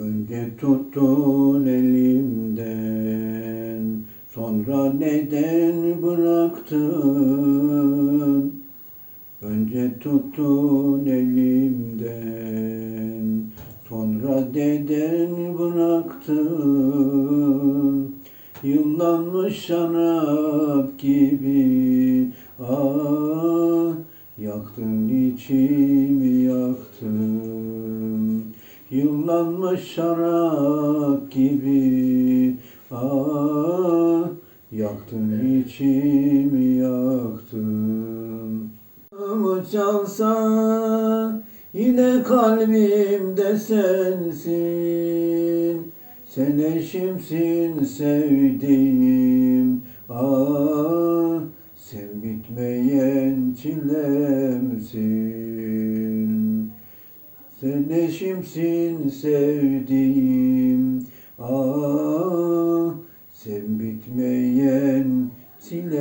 Önce tuttun elimden, sonra neden bıraktın? Önce tuttun elimden, sonra neden bıraktın? Yıllanmış şarap gibi, ah, yaktın yaktın. Yıllanmış şarap gibi ah yaktın içimi yaktın. Mı çalsa yine kalbimde sensin. Sen eşimsin sevdiğim ah sen bitmeyen çilemsin. Sen eşimsin sevdiğim ah sen bitmeyen çilemsin